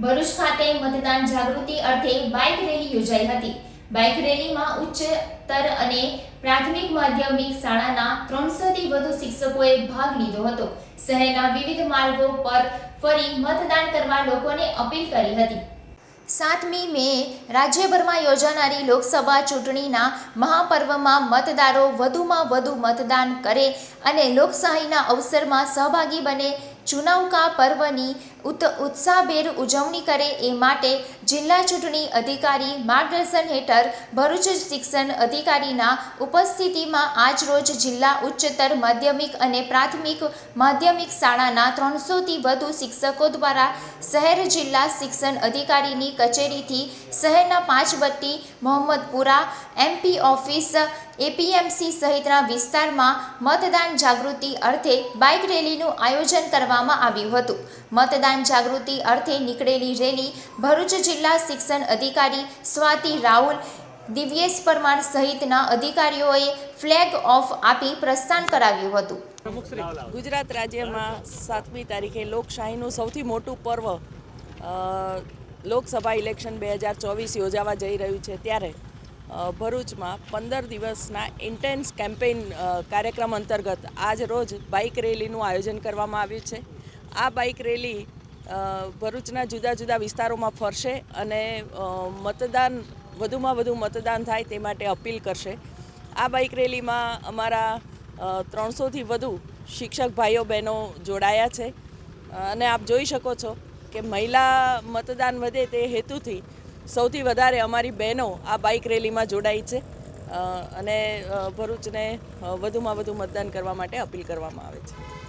ભરૂચ ખાતે મતદાન જાગૃતિ અર્થે બાઇક રેલી યોજાઈ હતી. બાઇક રેલીમાં ઉચ્ચતર અને પ્રાથમિક માધ્યમિક શાળાના ત્રણસોથી વધુ શિક્ષકોએ ભાગ લીધો હતો. શહેરના વિવિધ માર્ગો પર ફરી મતદાન કરવા લોકોને અપીલ કરી હતી. સાતમી મે રાજ્યભરમાં યોજાનારી લોકસભા ચૂંટણીના મહાપર્વમાં મતદારો વધુમાં વધુ મતદાન કરે અને લોકશાહીના અવસરમાં સહભાગી બને. ચુનાવકા પર્વની ઉત્સાહભેર ઉજવણી કરે એ માટે જિલ્લા ચૂંટણી અધિકારી માર્ગદર્શન હેઠળ ભરૂચ શિક્ષણ અધિકારીના ઉપસ્થિતિમાં આજરોજ જિલ્લા ઉચ્ચતર માધ્યમિક અને પ્રાથમિક માધ્યમિક શાળાના ત્રણસોથી વધુ શિક્ષકો દ્વારા શહેર જિલ્લા શિક્ષણ અધિકારીની કચેરીથી શહેરના Panchbatti Mohammadpura MP office APMC સહિતના વિસ્તારમાં મતદાન જાગૃતિ અર્થે બાઇક રેલીનું આયોજન કરવામાં આવ્યું હતું. મતદાન જાગૃતિ અર્થે નીકળેલી રેલી ભરૂચ જિલ્લા શિક્ષણ અધિકારી સ્વાતિ રાહુલ દિવ્યેશ પરમાર સહિતના અધિકારીઓએ ફ્લેગ ઓફ આપી પ્રસ્થાન કરાવ્યું હતું. ગુજરાત રાજ્યમાં સાતમી તારીખે લોકશાહીનું સૌથી મોટું પર્વ લોકસભા ઇલેક્શન બે હજાર ચોવીસ યોજાવા જઈ રહ્યું છે ત્યારે ભરૂચમાં પંદર દિવસના ઇન્ટેન્સ કેમ્પેઇન કાર્યક્રમ અંતર્ગત આજ રોજ બાઇક રેલીનું આયોજન કરવામાં આવ્યું છે. આ બાઇક રેલી ભરૂચના જુદા જુદા વિસ્તારોમાં ફરશે અને મતદાન, વધુમાં વધુ મતદાન થાય તે માટે અપીલ કરશે. આ બાઇક રેલીમાં અમારા ત્રણસોથી વધુ શિક્ષક ભાઈઓ બહેનો જોડાયા છે. અને આપ જોઈ શકો છો કે મહિલા મતદાન વધે તે હેતુથી સૌથી વધારે અમારી બહેનો આ બાઇક રેલીમાં જોડાઈ છે. અને ભરૂચને વધુમાં વધુ મતદાન કરવા માટે અપીલ કરવામાં આવે છે.